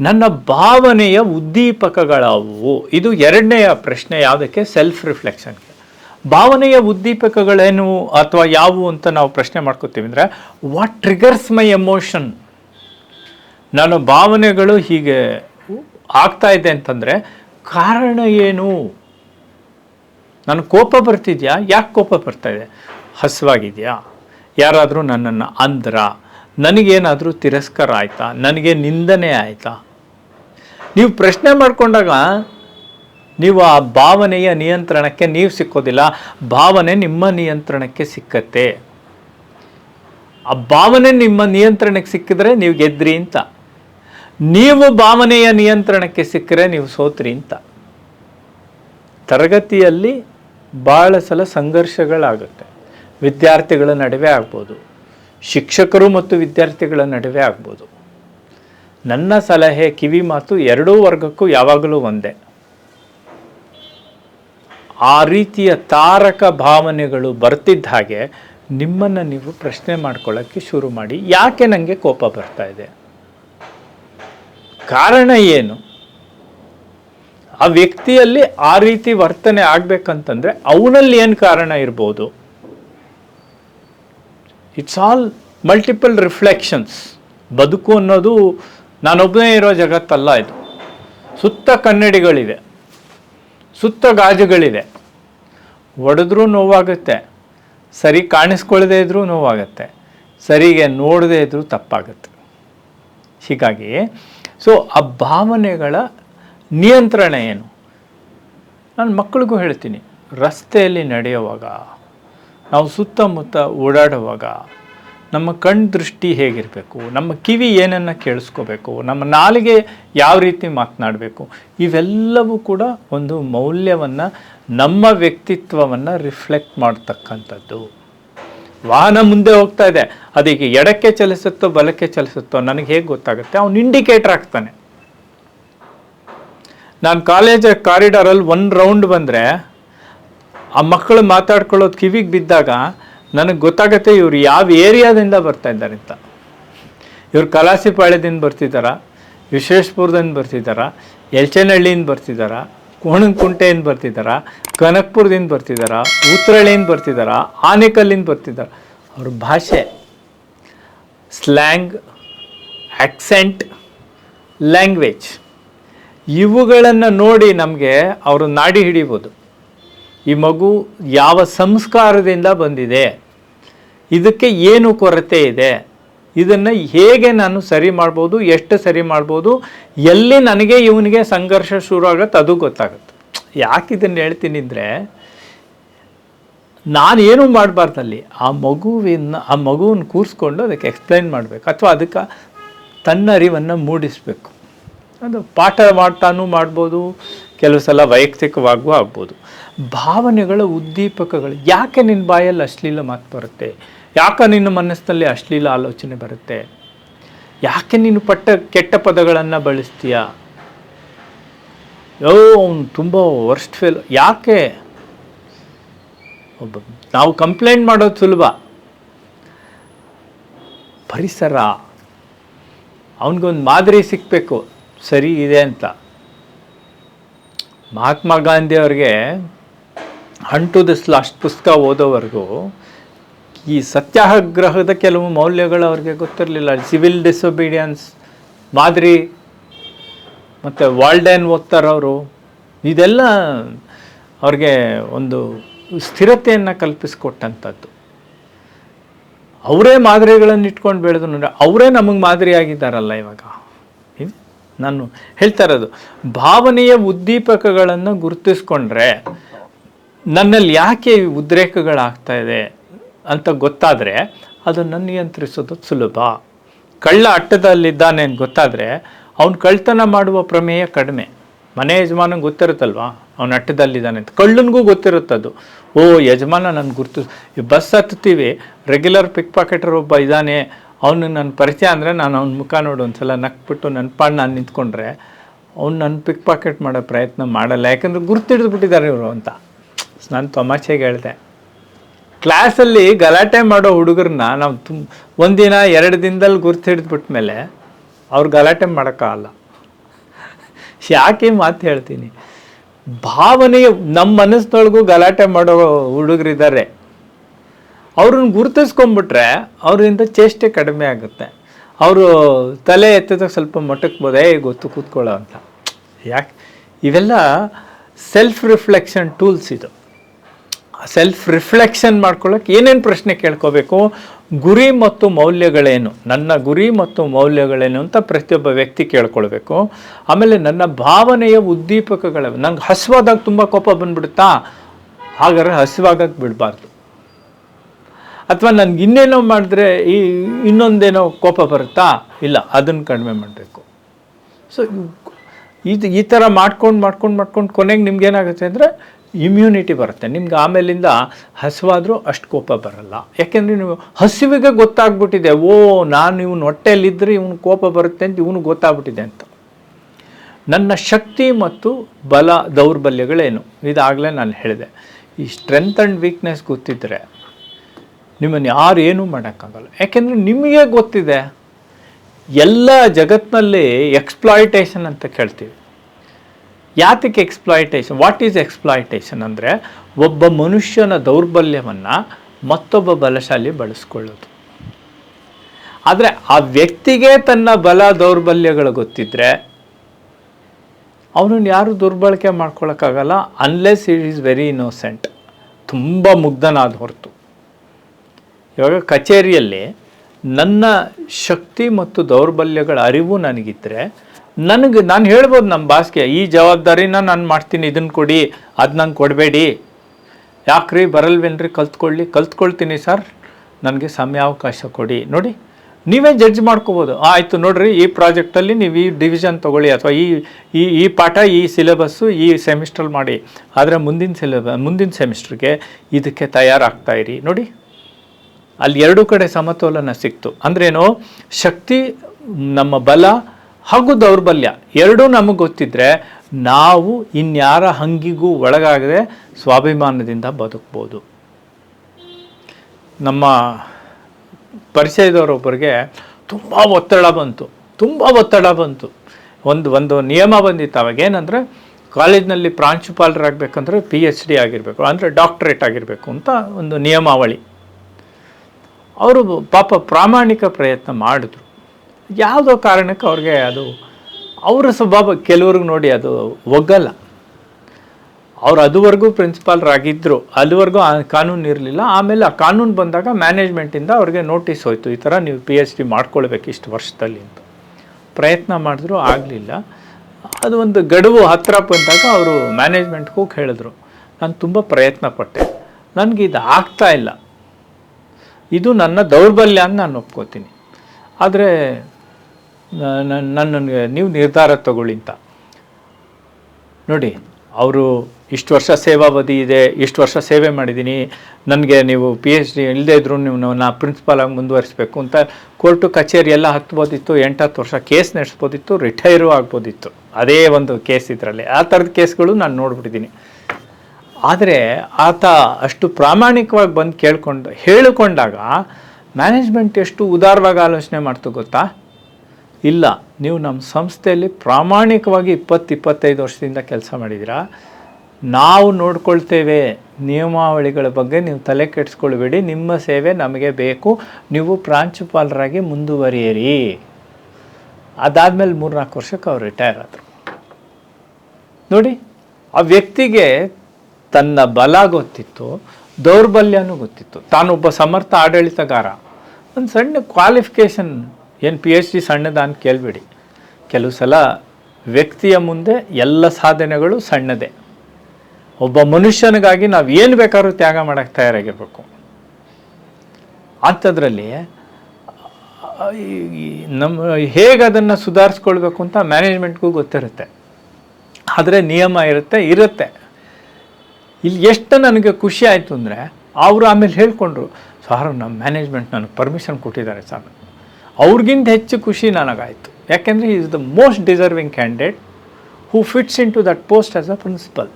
ನನ್ನ ಭಾವನೆಯ ಉದ್ದೀಪಕಗಳಾವುವು ಇದು ಎರಡನೆಯ ಪ್ರಶ್ನೆ, ಯಾವುದಕ್ಕೆ? ಸೆಲ್ಫ್ ರಿಫ್ಲೆಕ್ಷನ್ ಭಾವನೆಯ ಉದ್ದೀಪಕಗಳೇನು ಅಥವಾ ಯಾವುವು ಅಂತ ನಾವು ಪ್ರಶ್ನೆ ಮಾಡ್ಕೋತೀವಿ ಅಂದರೆ ವಾಟ್ ಟ್ರಿಗರ್ಸ್ ಮೈ ಎಮೋಷನ್ ನನ್ನ ಭಾವನೆಗಳು ಹೀಗೆ ಆಗ್ತಾ ಇದೆ ಅಂತಂದರೆ, ಕಾರಣ ಏನು? ನಾನು ಕೋಪ ಬರ್ತಿದೆಯಾ? ಯಾಕೆ ಕೋಪ ಬರ್ತಾ ಇದೆ? ಹಸುವಾಗಿದೆಯಾ? ಯಾರಾದರೂ ನನ್ನನ್ನು ಅಂದ್ರ? ನನಗೇನಾದರೂ ತಿರಸ್ಕಾರ ಆಯಿತಾ? ನನಗೆ ನಿಂದನೆ ಆಯಿತಾ? ನೀವು ಪ್ರಶ್ನೆ ಮಾಡಿಕೊಂಡಾಗ ನೀವು ಆ ಭಾವನೆಯ ನಿಯಂತ್ರಣಕ್ಕೆ ನೀವು ಸಿಕ್ಕೋದಿಲ್ಲ. ಭಾವನೆ ನಿಮ್ಮ ನಿಯಂತ್ರಣಕ್ಕೆ ಸಿಕ್ಕತ್ತೆ. ಆ ಭಾವನೆ ನಿಮ್ಮ ನಿಯಂತ್ರಣಕ್ಕೆ ಸಿಕ್ಕಿದ್ರೆ ನೀವು ಗೆದ್ರಿ ಅಂತ. ನೀವು ಭಾವನೆಯ ನಿಯಂತ್ರಣಕ್ಕೆ ಸಿಕ್ಕರೆ ನೀವು ಸೋತ್ರಿ ಅಂತ. ತರಗತಿಯಲ್ಲಿ ಭಾಳ ಸಲ ಸಂಘರ್ಷಗಳಾಗುತ್ತೆ. ವಿದ್ಯಾರ್ಥಿಗಳ ನಡುವೆ ಆಗ್ಬೋದು. ಶಿಕ್ಷಕರು ಮತ್ತು ವಿದ್ಯಾರ್ಥಿಗಳ ನಡುವೆ ಆಗ್ಬೋದು. ನನ್ನ ಸಲಹೆ ಕಿವಿ ಮಾತು ಎರಡೂ ವರ್ಗಕ್ಕೂ ಯಾವಾಗಲೂ ಒಂದೇ. ಆ ರೀತಿಯ ತಾರಕ ಭಾವನೆಗಳು ಬರ್ತಿದ್ದ ಹಾಗೆ ನಿಮ್ಮನ್ನು ನೀವು ಪ್ರಶ್ನೆ ಮಾಡ್ಕೊಳ್ಳೋಕ್ಕೆ ಶುರು ಮಾಡಿ. ಯಾಕೆ ನನಗೆ ಕೋಪ ಬರ್ತಾ ಇದೆ? ಕಾರಣ ಏನು? ಆ ವ್ಯಕ್ತಿಯಲ್ಲಿ ಆ ರೀತಿ ವರ್ತನೆ ಆಗಬೇಕಂತಂದರೆ ಅವನಲ್ಲಿ ಏನು ಕಾರಣ ಇರ್ಬೋದು? ಇಟ್ಸ್ ಆಲ್ ಮಲ್ಟಿಪಲ್ ರಿಫ್ಲೆಕ್ಷನ್ಸ್ ಬದುಕು ಅನ್ನೋದು ನಾನೊಬ್ಬನೇ ಇರೋ ಜಗತ್ತಲ್ಲ ಇದು. ಸುತ್ತ ಕನ್ನಡಿಗಳಿದೆ ಸುತ್ತ ಗಾಜುಗಳಿದೆ ಒಡೆದ್ರೂ ನೋವಾಗುತ್ತೆ. ಸರಿ ಕಾಣಿಸ್ಕೊಳ್ಳದೆ ಇದ್ರೂ ನೋವಾಗುತ್ತೆ. ಸರಿಗೆ ನೋಡದೇ ಇದ್ರೂ ತಪ್ಪಾಗುತ್ತೆ. ಹೀಗಾಗಿ ಸೊ ಆ ಭಾವನೆಗಳ ನಿಯಂತ್ರಣ ಏನು? ನಾನು ಮಕ್ಕಳಿಗೂ ಹೇಳ್ತೀನಿ, ರಸ್ತೆಯಲ್ಲಿ ನಡೆಯುವಾಗ ನಾವು ಸುತ್ತಮುತ್ತ ಓಡಾಡುವಾಗ ನಮ್ಮ ಕಣ್ ದೃಷ್ಟಿ ಹೇಗಿರಬೇಕು, ನಮ್ಮ ಕಿವಿ ಏನನ್ನು ಕೇಳಿಸ್ಕೋಬೇಕು, ನಮ್ಮ ನಾಲಿಗೆ ಯಾವ ರೀತಿ ಮಾತನಾಡಬೇಕು, ಇವೆಲ್ಲವೂ ಕೂಡ ಒಂದು ಮೌಲ್ಯವನ್ನು ನಮ್ಮ ವ್ಯಕ್ತಿತ್ವವನ್ನು ರಿಫ್ಲೆಕ್ಟ್ ಮಾಡ್ತಕ್ಕಂಥದ್ದು. ವಾಹನ ಮುಂದೆ ಹೋಗ್ತಾ ಇದೆ ಅದಕ್ಕೆ ಎಡಕ್ಕೆ ಚಲಿಸುತ್ತೋ, ಬಲಕ್ಕೆ ಚಲಿಸುತ್ತೋ, ನನಗೆ ಹೇಗೆ ಗೊತ್ತಾಗುತ್ತೆ? ಅವನು ಇಂಡಿಕೇಟರ್ ಆಗ್ತಾನೆ. ನಾನು ಕಾಲೇಜ್ ಕಾರಿಡಾರಲ್ಲಿ ಒಂದು ರೌಂಡ್ ಬಂದರೆ ಆ ಮಕ್ಕಳು ಮಾತಾಡ್ಕೊಳ್ಳೋದು ಕಿವಿಗೆ ಬಿದ್ದಾಗ ನನಗೆ ಗೊತ್ತಾಗತ್ತೆ ಇವ್ರು ಯಾವ ಏರಿಯಾದಿಂದ ಬರ್ತಾ ಇದ್ದಾರೆ ಅಂತ. ಇವ್ರು ಕಲಾಸಿಪಾಳ್ಯದಿಂದ ಬರ್ತಿದ್ದಾರ? ವಿಶ್ವೇಶ್ಪುರದಿಂದ ಬರ್ತಿದ್ದಾರ? ಎಲ್ಚನಹಳ್ಳಿಯಿಂದ ಬರ್ತಿದ್ದಾರ? ಕೋಣಂಕುಂಟೆಯಿಂದ ಬರ್ತಿದ್ದಾರ? ಕನಕ್ಪುರದಿಂದ ಬರ್ತಿದ್ದಾರ? ಉತ್ತರಳ್ಳಿಯಿಂದ ಬರ್ತಿದ್ದಾರ? ಆನೆಕಲ್ಲಿಂದ ಬರ್ತಿದ್ದಾರ? ಅವ್ರ ಭಾಷೆ, ಸ್ಲ್ಯಾಂಗ್, ಆಕ್ಸೆಂಟ್, ಲ್ಯಾಂಗ್ವೇಜ್, ಇವುಗಳನ್ನು ನೋಡಿ ನಮಗೆ ಅವರು ನಾಡಿ ಹಿಡಿಬೋದು. ಈ ಮಗು ಯಾವ ಸಂಸ್ಕಾರದಿಂದ ಬಂದಿದೆ? ಇದಕ್ಕೆ ಏನು ಕೊರತೆ ಇದೆ? ಇದನ್ನು ಹೇಗೆ ನಾನು ಸರಿ ಮಾಡ್ಬೋದು? ಎಷ್ಟು ಸರಿ ಮಾಡ್ಬೋದು? ಎಲ್ಲಿ ನನಗೆ ಇವನಿಗೆ ಸಂಘರ್ಷ ಶುರು ಆಗತ್ತೆ ಅದು ಗೊತ್ತಾಗುತ್ತೆ. ಯಾಕೆ ಇದನ್ನು ಹೇಳ್ತೀನಿ ಅಂದರೆ ನಾನೇನು ಮಾಡಬಾರ್ದಲ್ಲಿ, ಆ ಮಗುವಿನ, ಆ ಮಗುವನ್ನು ಕೂರಿಸ್ಕೊಂಡು ಅದಕ್ಕೆ ಎಕ್ಸ್ಪ್ಲೈನ್ ಮಾಡಬೇಕು. ಅಥವಾ ಅದಕ್ಕೆ ತನ್ನ ಅರಿವನ್ನು ಮೂಡಿಸಬೇಕು. ಅದು ಪಾಠ ಮಾಡ್ತಾನೂ ಮಾಡ್ಬೋದು, ಕೆಲವು ಸಲ ವೈಯಕ್ತಿಕವಾಗೂ ಆಗ್ಬೋದು. ಭಾವನೆಗಳ ಉದ್ದೀಪಕಗಳು. ಯಾಕೆ ನಿನ್ನ ಬಾಯಲ್ಲಿ ಅಶ್ಲೀಲ ಮಾತು ಬರುತ್ತೆ? ಯಾಕೆ ನಿನ್ನ ಮನಸ್ಸಿನಲ್ಲಿ ಅಶ್ಲೀಲ ಆಲೋಚನೆ ಬರುತ್ತೆ? ಯಾಕೆ ನೀನು ಪಟ್ಟ ಕೆಟ್ಟ ಪದಗಳನ್ನು ಬಳಸ್ತೀಯ? ಯೋ, ಅವನು ತುಂಬ ವರ್ಸ್ಟ್ ಫೇಲ್ ಯಾಕೆ? ಒಬ್ಬ, ನಾವು ಕಂಪ್ಲೇಂಟ್ ಮಾಡೋದು ಸುಲಭ. ಪರಿಸರ. ಅವನಿಗೊಂದು ಮಾದರಿ ಸಿಕ್ಕಬೇಕು ಸರಿ ಇದೆ ಅಂತ. ಮಹಾತ್ಮ ಗಾಂಧಿ ಅವ್ರಿಗೆ ಹಣ್ ಟು ದಿಸ್ ಲಾಸ್ಟ್ ಪುಸ್ತಕ ಓದೋವರೆಗೂ, ಈ ಸತ್ಯಾಗ್ರಹದ ಕೆಲವು ಮೌಲ್ಯಗಳು ಅವ್ರಿಗೆ ಗೊತ್ತಿರಲಿಲ್ಲ. ಸಿವಿಲ್ ಡಿಸೊಬೀಡಿಯನ್ಸ್ ಮಾದರಿ, ಮತ್ತು ವಾಲ್ಡೇನ್ ಓದ್ತಾರವರು, ಇದೆಲ್ಲ ಅವ್ರಿಗೆ ಒಂದು ಸ್ಥಿರತೆಯನ್ನು ಕಲ್ಪಿಸಿಕೊಟ್ಟಂಥದ್ದು. ಅವರೇ ಮಾದರಿಗಳನ್ನು ಇಟ್ಕೊಂಡು ಬೆಳೆದು ನೋಡಿ ಅವರೇ ನಮಗೆ ಮಾದರಿಯಾಗಿದ್ದಾರಲ್ಲ ಇವಾಗ. ನಾನು ಹೇಳ್ತಾ ಇರೋದು, ಭಾವನೆಯ ಉದ್ದೀಪಕಗಳನ್ನು ಗುರುತಿಸ್ಕೊಂಡ್ರೆ ನನ್ನಲ್ಲಿ ಯಾಕೆ ಉದ್ರೇಕಗಳಾಗ್ತಾ ಇದೆ ಅಂತ ಗೊತ್ತಾದರೆ ಅದನ್ನು ನಿಯಂತ್ರಿಸೋದು ಸುಲಭ. ಕಳ್ಳ ಅಟ್ಟದಲ್ಲಿದ್ದಾನೆ ಅಂತ ಗೊತ್ತಾದರೆ ಅವನು ಕಳ್ತನ ಮಾಡುವ ಪ್ರಮೇಯ ಕಡಿಮೆ. ಮನೆ ಯಜಮಾನಂಗೆ ಗೊತ್ತಿರುತ್ತಲ್ವಾ? ಅವ್ನು ಅಟ್ಟದಲ್ಲಿದ್ದಾನೆ ಅಂತ. ಕಳ್ಳನಿಗೂ ಗೊತ್ತಿರುತ್ತದು. ಓ, ಯಜಮಾನ ನನ್ನ ಗುರ್ತು, ಈ ಬಸ್ ಹತ್ತೀವಿ ರೆಗ್ಯುಲರ್ ಪಿಕ್ ಪಾಕೆಟರ್ ಒಬ್ಬ ಇದ್ದಾನೆ, ಅವನು ನನ್ನ ಪರಿಚಯ ಅಂದರೆ ನಾನು ಅವ್ನ ಮುಖ ನೋಡಿ, ಒಂದ್ಸಲ ನಕ್ಬಿಟ್ಟು ನನ್ನ ಪಾಡ್ ನಾನು ನಿಂತ್ಕೊಂಡ್ರೆ, ಅವ್ನು ನನ್ನ ಪಿಕ್ ಪಾಕೆಟ್ ಮಾಡೋ ಪ್ರಯತ್ನ ಮಾಡಲ್ಲ. ಯಾಕಂದ್ರೆ ಗುರ್ತಿಡಿದ್ಬಿಟ್ಟಿದ್ದಾರೆ ಇವರು ಅಂತ. ನಾನು ತಮಾಷೆಗೆ ಹೇಳಿದೆ. ಕ್ಲಾಸಲ್ಲಿ ಗಲಾಟೆ ಮಾಡೋ ಹುಡುಗರನ್ನ ನಾವು ತುಂಬ ಒಂದಿನ ಎರಡು ದಿನದಲ್ಲಿ ಗುರ್ತು ಹಿಡಿದ್ಬಿಟ್ಮೇಲೆ ಅವ್ರು ಗಲಾಟೆ ಮಾಡೋಕ್ಕಾಗಲ್ಲ ಯಾಕೆ ಮಾತು ಹೇಳ್ತೀನಿ? ಭಾವನೆ ನಮ್ಮ ಮನಸ್ಸಿನೊಳಗೂ ಗಲಾಟೆ ಮಾಡೋ ಹುಡುಗರಿದ್ದಾರೆ ಅವ್ರನ್ನ ಗುರುತಿಸ್ಕೊಂಡ್ಬಿಟ್ರೆ ಅವರಿಂದ ಚೇಷ್ಟೆ ಕಡಿಮೆ ಆಗುತ್ತೆ. ಅವರು ತಲೆ ಎತ್ತಿದಾಗ ಸ್ವಲ್ಪ ಮೊಟಕ್ಬೋದು ಏ ಗೊತ್ತು, ಕೂತ್ಕೊಳ್ಳೋ ಅಂತ. ಯಾಕೆ? ಇವೆಲ್ಲ ಸೆಲ್ಫ್ ರಿಫ್ಲೆಕ್ಷನ್ ಟೂಲ್ಸ್ ಇದು. ಸೆಲ್ಫ್ ರಿಫ್ಲೆಕ್ಷನ್ ಮಾಡ್ಕೊಳ್ಳೋಕೆ ಏನೇನು ಪ್ರಶ್ನೆ ಕೇಳ್ಕೋಬೇಕು? ಗುರಿ ಮತ್ತು ಮೌಲ್ಯಗಳೇನು? ನನ್ನ ಗುರಿ ಮತ್ತು ಮೌಲ್ಯಗಳೇನು ಅಂತ ಪ್ರತಿಯೊಬ್ಬ ವ್ಯಕ್ತಿ ಕೇಳ್ಕೊಳ್ಬೇಕು. ಆಮೇಲೆ ನನ್ನ ಭಾವನೆಯ ಉದ್ದೀಪಕಗಳ, ನಂಗೆ ಹಸುವಾದಾಗ ತುಂಬ ಕೋಪ ಬಂದ್ಬಿಡುತ್ತಾ? ಹಾಗಾದ್ರೆ ಹಸಿವಾಗಕ್ಕೆ ಬಿಡಬಾರ್ದು. ಅಥವಾ ನನಗೆ ಇನ್ನೇನೋ ಮಾಡಿದ್ರೆ ಈ ಇನ್ನೊಂದೇನೋ ಕೋಪ ಬರುತ್ತಾ? ಇಲ್ಲ ಅದನ್ನು ಕಡಿಮೆ ಮಾಡಬೇಕು. ಸೊ ಇದು ಈ ಥರ ಮಾಡ್ಕೊಂಡು ಮಾಡ್ಕೊಂಡು ಮಾಡ್ಕೊಂಡು ಕೊನೆಗೆ ನಿಮ್ಗೇನಾಗುತ್ತೆ ಅಂದರೆ ಇಮ್ಯುನಿಟಿ ಬರುತ್ತೆ. ನಿಮ್ಗೆ ಆಮೇಲಿಂದ ಹಸುವಾದರೂ ಅಷ್ಟು ಕೋಪ ಬರಲ್ಲ. ಯಾಕೆಂದರೆ ನೀವು ಹಸಿವಿಗೆ ಗೊತ್ತಾಗ್ಬಿಟ್ಟಿದೆ. ಓ, ನಾನು ಇವನು ಹೊಟ್ಟೆಯಲ್ಲಿದ್ದರೆ ಇವನು ಕೋಪ ಬರುತ್ತೆ ಅಂತ ಇವನು ಗೊತ್ತಾಗ್ಬಿಟ್ಟಿದೆ ಅಂತ. ನನ್ನ ಶಕ್ತಿ ಮತ್ತು ಬಲ, ದೌರ್ಬಲ್ಯಗಳೇನು? ಇದಾಗಲೇ ನಾನು ಹೇಳಿದೆ. ಈ ಸ್ಟ್ರೆಂತ್ ಆ್ಯಂಡ್ ವೀಕ್ನೆಸ್ ಗೊತ್ತಿದ್ದರೆ ನಿಮ್ಮನ್ನು ಯಾರು ಏನೂ ಮಾಡೋಕ್ಕಾಗಲ್ಲ. ಯಾಕೆಂದರೆ ನಿಮಗೆ ಗೊತ್ತಿದೆ, ಎಲ್ಲ ಜಗತ್ತಿನಲ್ಲಿ ಎಕ್ಸ್ಪ್ಲಾಯಿಟೇಷನ್ ಅಂತ ಕೇಳ್ತೀವಿ. ಯಾತಕ್ಕೆ ಎಕ್ಸ್ಪ್ಲಾಯಿಟೇಷನ್ ವಾಟ್ ಈಸ್ ಎಕ್ಸ್ಪ್ಲಾಯಿಟೇಷನ್ ಅಂದರೆ ಒಬ್ಬ ಮನುಷ್ಯನ ದೌರ್ಬಲ್ಯವನ್ನು ಮತ್ತೊಬ್ಬ ಬಲಶಾಲಿ ಬಳಸ್ಕೊಳ್ಳೋದು. ಆದರೆ ಆ ವ್ಯಕ್ತಿಗೆ ತನ್ನ ಬಲ ದೌರ್ಬಲ್ಯಗಳು ಗೊತ್ತಿದ್ದರೆ ಅವನನ್ನು ಯಾರು ದುರ್ಬಳಕೆ ಮಾಡ್ಕೊಳ್ಳೋಕ್ಕಾಗಲ್ಲ unless it is very innocent ತುಂಬ ಮುಗ್ಧನಾದ ಹೊರತು. ಇವಾಗ ಕಚೇರಿಯಲ್ಲಿ ನನ್ನ ಶಕ್ತಿ ಮತ್ತು ದೌರ್ಬಲ್ಯಗಳ ಅರಿವು ನನಗಿದ್ದರೆ ನನಗೆ ನಾನು ಹೇಳ್ಬೋದು ನಮ್ಮ ಬಾಸ್ಗೆ, ಈ ಜವಾಬ್ದಾರಿನ ನಾನು ಮಾಡ್ತೀನಿ ಇದನ್ನು ಕೊಡಿ, ಅದು ನಂಗೆ ಕೊಡಬೇಡಿ. ಯಾಕ್ರಿ ಬರಲ್ವೇನ್ರಿ? ಕಲ್ತ್ಕೊಳ್ಳಿ, ಕಲ್ತ್ಕೊಳ್ತೀನಿ ಸರ್. ನನಗೆ ಸಮಯಾವಕಾಶ ಕೊಡಿ. ನೋಡಿ, ನೀವೇ ಜಡ್ಜ್ ಮಾಡ್ಕೋಬೋದು. ಆಯಿತು ನೋಡಿರಿ, ಈ ಪ್ರಾಜೆಕ್ಟಲ್ಲಿ ನೀವು ಈ ಡಿವಿಷನ್ ತೊಗೊಳ್ಳಿ ಅಥವಾ ಈ ಈ ಈ ಪಾಠ, ಈ ಸಿಲೆಬಸ್ಸು ಈ ಸೆಮಿಸ್ಟ್ರಲ್ಲಿ ಮಾಡಿ. ಆದರೆ ಮುಂದಿನ ಸಿಲೆಬ ಮುಂದಿನ ಸೆಮಿಸ್ಟ್ರಿಗೆ ಇದಕ್ಕೆ ತಯಾರಾಗ್ತಾ ಇರಿ. ನೋಡಿ, ಅಲ್ಲಿ ಎರಡೂ ಕಡೆ ಸಮತೋಲನ ಸಿಕ್ತು. ಅಂದ್ರೇನು? ಶಕ್ತಿ, ನಮ್ಮ ಬಲ ಹಾಗೂ ದೌರ್ಬಲ್ಯ ಎರಡೂ ನಮಗೆ ಗೊತ್ತಿದ್ರೆ ನಾವು ಇನ್ಯಾರ ಹಂಗಿಗೂ ಒಳಗಾಗದೆ ಸ್ವಾಭಿಮಾನದಿಂದ ಬದುಕ್ಬೋದು. ನಮ್ಮ ಪರಿಚಯದವರೊಬ್ಬರಿಗೆ ತುಂಬ ಒತ್ತಡ ಬಂತು, ತುಂಬ ಒತ್ತಡ ಬಂತು. ಒಂದು ಒಂದು ನಿಯಮ ಬಂದಿತ್ತು ಅವಾಗ ಏನಂದರೆ ಕಾಲೇಜ್ನಲ್ಲಿ ಪ್ರಾಂಶುಪಾಲರಾಗಬೇಕಂದ್ರೆ ಪಿ ಎಚ್ ಡಿ ಆಗಿರಬೇಕು, ಅಂದರೆ ಡಾಕ್ಟ್ರೇಟ್ ಆಗಿರಬೇಕು ಅಂತ ಒಂದು ನಿಯಮಾವಳಿ. ಅವರು ಪಾಪ ಪ್ರಾಮಾಣಿಕ ಪ್ರಯತ್ನ ಮಾಡಿದ್ರು. ಯಾವುದೋ ಕಾರಣಕ್ಕೆ ಅವ್ರಿಗೆ ಅದು ಅವರ ಸ್ವಭಾವ ಕೆಲವ್ರಿಗೆ ನೋಡಿ ಅದು ಒಗ್ಗಲ್ಲ. ಅವ್ರು ಅದುವರೆಗೂ ಪ್ರಿನ್ಸಿಪಾಲ್ರಾಗಿದ್ದರು ಅಲ್ಲಿವರೆಗೂ ಆ ಕಾನೂನು ಇರಲಿಲ್ಲ, ಆಮೇಲೆ ಆ ಕಾನೂನು ಬಂದಾಗ ಮ್ಯಾನೇಜ್ಮೆಂಟಿಂದ ಅವ್ರಿಗೆ ನೋಟಿಸ್ ಹೋಯಿತು, ಈ ಥರ ನೀವು ಪಿ ಎಚ್ ಡಿ ಮಾಡ್ಕೊಳ್ಬೇಕು ಇಷ್ಟು ವರ್ಷದಲ್ಲಿ ಅಂತ. ಪ್ರಯತ್ನ ಮಾಡಿದ್ರು, ಆಗಲಿಲ್ಲ. ಅದು ಒಂದು ಗಡುವು ಹತ್ತಿರ ಬಂದಾಗ ಅವರು ಮ್ಯಾನೇಜ್ಮೆಂಟ್ಗೂ ಹೇಳಿದ್ರು ನಾನು ತುಂಬ ಪ್ರಯತ್ನ ಪಟ್ಟೆ. ನನಗೆ ಇದು ಆಗ್ತಾ ಇಲ್ಲ. ಇದು ನನ್ನ ದೌರ್ಬಲ್ಯ ಅಂತ ನಾನು ಒಪ್ಕೋತೀನಿ. ಆದರೆ ನನ್ನಗೆ ನೀವು ನಿರ್ಧಾರ ತಗೊಳ್ಳಿ ಅಂತ. ನೋಡಿ, ಅವರು ಇಷ್ಟು ವರ್ಷ ಸೇವಾವಧಿ ಇದೆ, ಇಷ್ಟು ವರ್ಷ ಸೇವೆ ಮಾಡಿದ್ದೀನಿ, ನನಗೆ ನೀವು ಪಿ ಎಚ್ ಡಿ ಇಲ್ಲದೇ ಇದ್ರೂ ನೀವು ನಾ ಪ್ರಿನ್ಸಿಪಾಲ್ ಆಗಿ ಮುಂದುವರಿಸಬೇಕು ಅಂತ ಕೋರ್ಟು ಕಚೇರಿ ಎಲ್ಲ ಹತ್ಬೋದಿತ್ತು, ಎಂಟತ್ತು ವರ್ಷ ಕೇಸ್ ನಡೆಸ್ಬೋದಿತ್ತು ರಿಟೈರು ಆಗ್ಬೋದಿತ್ತು. ಅದೇ ಒಂದು ಕೇಸ್ ಇದರಲ್ಲಿ. ಆ ಥರದ ಕೇಸ್ಗಳು ನಾನು ನೋಡ್ಬಿಟ್ಟಿದ್ದೀನಿ. ಆದರೆ ಆತ ಅಷ್ಟು ಪ್ರಾಮಾಣಿಕವಾಗಿ ಬಂದು ಕೇಳ್ಕೊಂಡು, ಹೇಳಿಕೊಂಡಾಗ ಮ್ಯಾನೇಜ್ಮೆಂಟ್ ಎಷ್ಟು ಉದಾರವಾಗಿ ಆಲೋಚನೆ ಮಾಡ್ತು ಗೊತ್ತಾ? ಇಲ್ಲ. ನೀವು ನಮ್ಮ ಸಂಸ್ಥೆಯಲ್ಲಿ ಪ್ರಾಮಾಣಿಕವಾಗಿ ಇಪ್ಪತ್ತು ಇಪ್ಪತ್ತೈದು ವರ್ಷದಿಂದ ಕೆಲಸ ಮಾಡಿದ್ದೀರಾ? ನಾವು ನೋಡ್ಕೊಳ್ತೇವೆ. ನಿಯಮಾವಳಿಗಳ ಬಗ್ಗೆ ನೀವು ತಲೆ ಕೆಡಿಸ್ಕೊಳ್ಬೇಡಿ. ನಿಮ್ಮ ಸೇವೆ ನಮಗೆ ಬೇಕು. ನೀವು ಪ್ರಾಂಶುಪಾಲರಾಗಿ ಮುಂದುವರಿಯಿರಿ. ಅದಾದಮೇಲೆ ಮೂರ್ನಾಲ್ಕು ವರ್ಷಕ್ಕೆ ಅವ್ರು ರಿಟೈರ್ ಆದರು. ನೋಡಿ, ಆ ವ್ಯಕ್ತಿಗೆ ತನ್ನ ಬಲ ಗೊತ್ತಿತ್ತು, ದೌರ್ಬಲ್ಯನೂ ಗೊತ್ತಿತ್ತು. ತಾನೊಬ್ಬ ಸಮರ್ಥ ಆಡಳಿತಗಾರ. ಒಂದು ಸಣ್ಣ ಕ್ವಾಲಿಫಿಕೇಷನ್ ಏನು ಪಿ ಎಚ್ ಡಿ ಸಣ್ಣದ ಅಂತ ಕೇಳಬೇಡಿ. ಕೆಲವು ಸಲ ವ್ಯಕ್ತಿಯ ಮುಂದೆ ಎಲ್ಲ ಸಾಧನೆಗಳು ಸಣ್ಣದೇ. ಒಬ್ಬ ಮನುಷ್ಯನಿಗಾಗಿ ನಾವು ಏನು ಬೇಕಾದ್ರೂ ತ್ಯಾಗ ಮಾಡೋಕ್ಕೆ ತಯಾರಾಗಿರ್ಬೇಕು. ಅಂಥದ್ರಲ್ಲಿ ನಮ್ಮ ಹೇಗೆ ಅದನ್ನು ಸುಧಾರಿಸ್ಕೊಳ್ಬೇಕು ಅಂತ ಮ್ಯಾನೇಜ್ಮೆಂಟ್ಗೂ ಗೊತ್ತಿರುತ್ತೆ. ಆದರೆ ನಿಯಮ ಇರುತ್ತೆ ಇರುತ್ತೆ. ಇಲ್ಲಿ ಎಷ್ಟು ನನಗೆ ಖುಷಿ ಆಯಿತು ಅಂದರೆ, ಅವರು ಆಮೇಲೆ ಹೇಳ್ಕೊಂಡ್ರು, ಸಾರು ನಮ್ಮ ಮ್ಯಾನೇಜ್ಮೆಂಟ್ ನನಗೆ ಪರ್ಮಿಷನ್ ಕೊಟ್ಟಿದ್ದಾರೆ, ಸರ್. ಅವ್ರಿಗಿಂತ ಹೆಚ್ಚು ಖುಷಿ ನನಗಾಯಿತು. ಯಾಕೆಂದರೆ is the most deserving candidate who fits in to that post as a principal